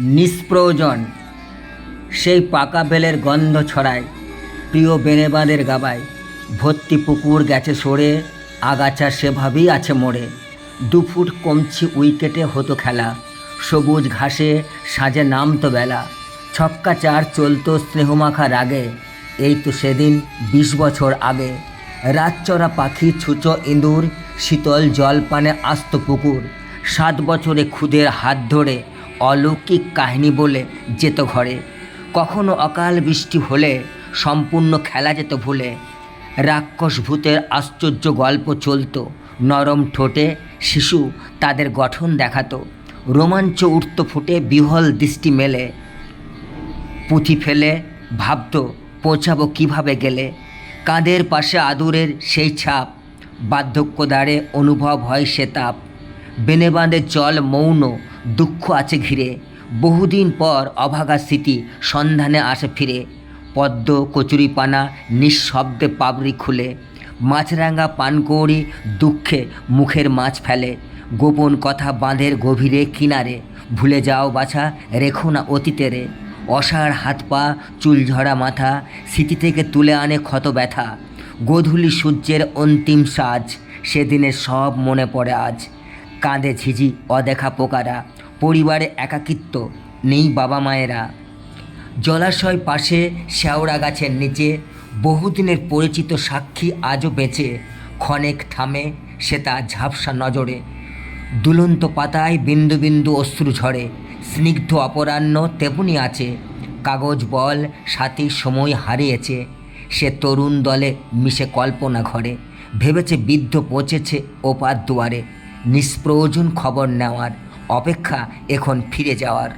নিষ্প্রয়োজন। সেই পাকা বেলের গন্ধ ছড়ায়, প্রিয় বেনেবাদের গাবায়। ভর্তি পুকুর গেছে সরে, আগাছা সেভাবেই আছে মোড়ে। দুফুট কমছি উইকেটে হতো খেলা, সবুজ ঘাসে সাজে নামতো বেলা। ছক্কা চার চলতো স্নেহমাখা রাগে, এই তো সেদিন বিশ বছর আগে। রাতচরা পাখি ছুচো ইঁদুর, শীতল জল পানে আস্ত পুকুর। সাত বছরে খুদের হাত ধরে অলৌকিক কাহিনী বলে যেত ঘরে। কখনো অকাল বৃষ্টি হলে সম্পূর্ণ খেলা যেত ভুলে। রাক্ষস ভূতের আশ্চর্য গল্প চলতো, নরম ঠোঁটে শিশু তাদের গঠন দেখাতো, রোমাঞ্চ উঠত ফুটে বিহল দৃষ্টি মেলে। পুঁথি ফেলে ভাবতো, পৌঁছাবো কীভাবে গেলে? কাঁধের পাশে আদুরের সেই ছাপ? বার্ধক্য দ্বারে অনুভব হয় সে তাপ। বেনে বাঁধে জল মৌন, দুঃখ আছে ঘিরে। বহুদিন পর অভাগা স্মৃতি সন্ধানে আসে ফিরে। পদ্ম, কচুরিপানা, নিঃশব্দে পাবড়ি খুলে। মাছরাঙা পানকৌড়ি দুঃখে মুখের মাছ ফেলে। গোপন কথা বাঁধের গভীরে কিনারে। ভুলে যাও বাছা, রেখো না অতীতেরে। অসার হাত পা, চুল ঝরা মাথা, স্মৃতি থেকে তুলে আনে ক্ষত ব্যথা। গোধূলি সূর্যের অন্তিম সাজ, সেদিনের সব মনে পড়ে আজ। কাঁধে ঝিঝি, অদেখা পোকারা, পরিবারে একাকিত্ব নেই বাবা মায়েরা। জলাশয় পাশে শ্যাওড়া গাছের নিচে বহুদিনের পরিচিত সাক্ষী আজও বেঁচে। ক্ষণেক থামে সে তার ঝাপসা নজরে। দুলন্ত পাতায় বিন্দু বিন্দু অশ্রু ঝরে। স্নিগ্ধ অপরাহ্ন তেমনি আছে। কাগজ, বল, সাথী, সময় হারিয়েছে। সে তরুণ দলে মিশে কল্পনা ঘরে। ভেবেছে বৃদ্ধ পৌঁছেছে ওপার দুয়ারে। নিষ্প্রয়োজন খবর নেওয়ার অপেক্ষা এখন ফিরে যাওয়ার।